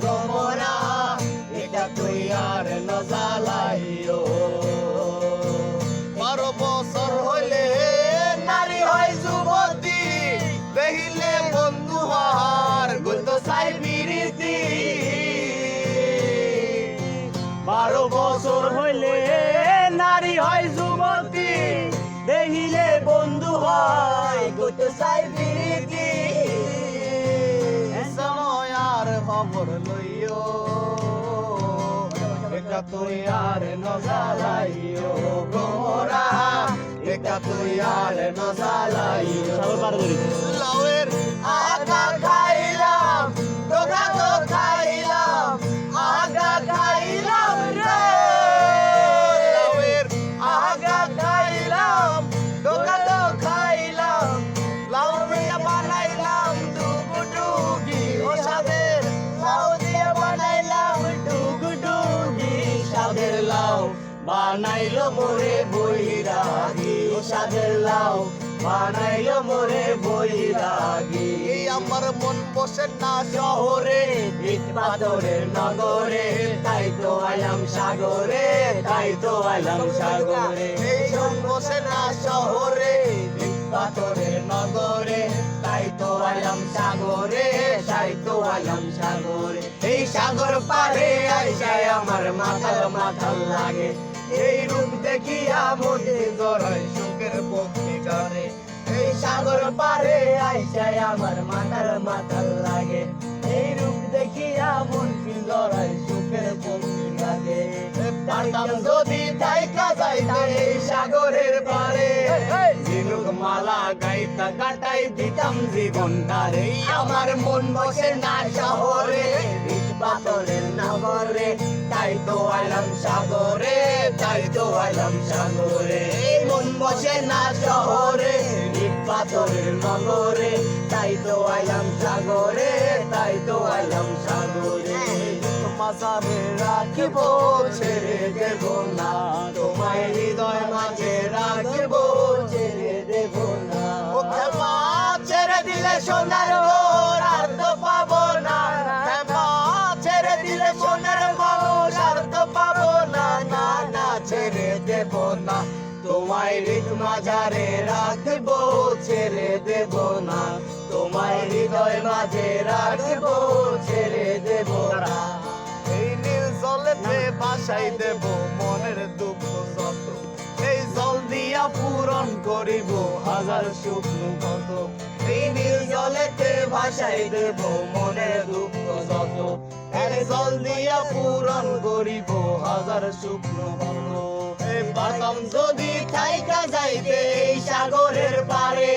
ভ্রমরা, এটা তুই আর নজালাইও বারো বছর হইলে নারী হয় যুবতী, দেখিলে বন্ধু হার গুলদ সাই বিরীতি বারো বছর হইলে নারী হয় যুবতী, দেখিলে বন্ধু হয় গুত সাই বিরীতি খবর লইও। একা তুই আর নজালাইও গোরা একা তুই আর নজালাইও লাউয়ের আগা সাদের লাউ বানাইলো মোরে বৈরাগী ও সাদের লাউ বানাইলো মোরে বৈরাগী। আমার মন বসে না শহরে ইট পাথরের নগরে তাই তো আলাম সাগরে তাই তো আলাম সাগরে। এই মন বসে না শহরে ইট পাথরের নগরে তাই তো আলাম সাগরে। তো আলাম সাগরে। এই সাগর পারে আইসায় আমার মাথাল মাথাল লাগে। এই রূপ দেখিয়া মনে জড়ায় সুখের পক্ষে করে এই সাগর পারে আইসায় আমার মাথার মাথাল লাগে। এই রূপ দেখিয়া মন কি জড়ায় সুখের পক্ষে লাগে পারতাম ঝিনুক মালা গাইতা কাটাই দিতাম জীবনটারে আমার মন বসে না শহরে পাথরের নগরে তাই তো আইলাম সাগরে, তাই তো আইলাম সাগরে। মন বসে না শহরে পাথরের নগরে। তাই তো আইলাম সাগরে, তাই তো আইলাম সাগরে। মাঝারে রাখিব, ছেড়ে দেব না। তোমায় হৃদয় মাঝে রাখিব সোনার মোর আর তো পাবো না। ক্ষমা ছেড়ে দিলে সোনার মোর আর তো পাবো না। না না ছেড়ে দেব না। তোমায় হৃদ মাঝারে রাখব, ছেড়ে দেব না। তোমায় হৃদয় মাঝে রাখব, ছেড়ে দেব না। এই নীল জলেতে বাসাই দেব মনের দুঃখ যত এই জল দিয়া পূরণ করিব হাজার শুকনো কত নীল জলেতে ভাসাই দেব মনের দুঃখ যত। এই জল দিয়া পূরণ করিব হাজার শুকনো কত বাতাম যদি থাইকা যাইতে এই সাগরের পারে,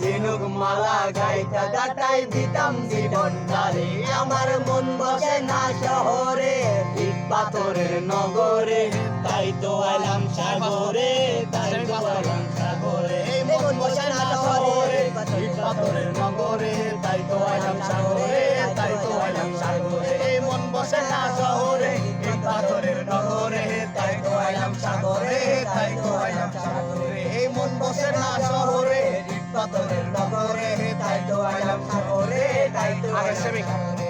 ঝিনুক মালা গাইতা গাটাই দিতাম জীবন তারে আমার মন বসে না শহরে পাথরের নগরে, তাই তো আলাম সাগরে। পাথরের নগরে তাই তো আলাম সাগরে, তাই তো আলাম সাগরে। মন বসে না শহরে এই পাথরের নগরে তাই তো আলাম সাগরে, তাই তো আলাম সাগরে। এই মন বসে না শহরে পাথরের নগরে তাই তো আলাম সাগরে, তাই তো আলাম সাগরে।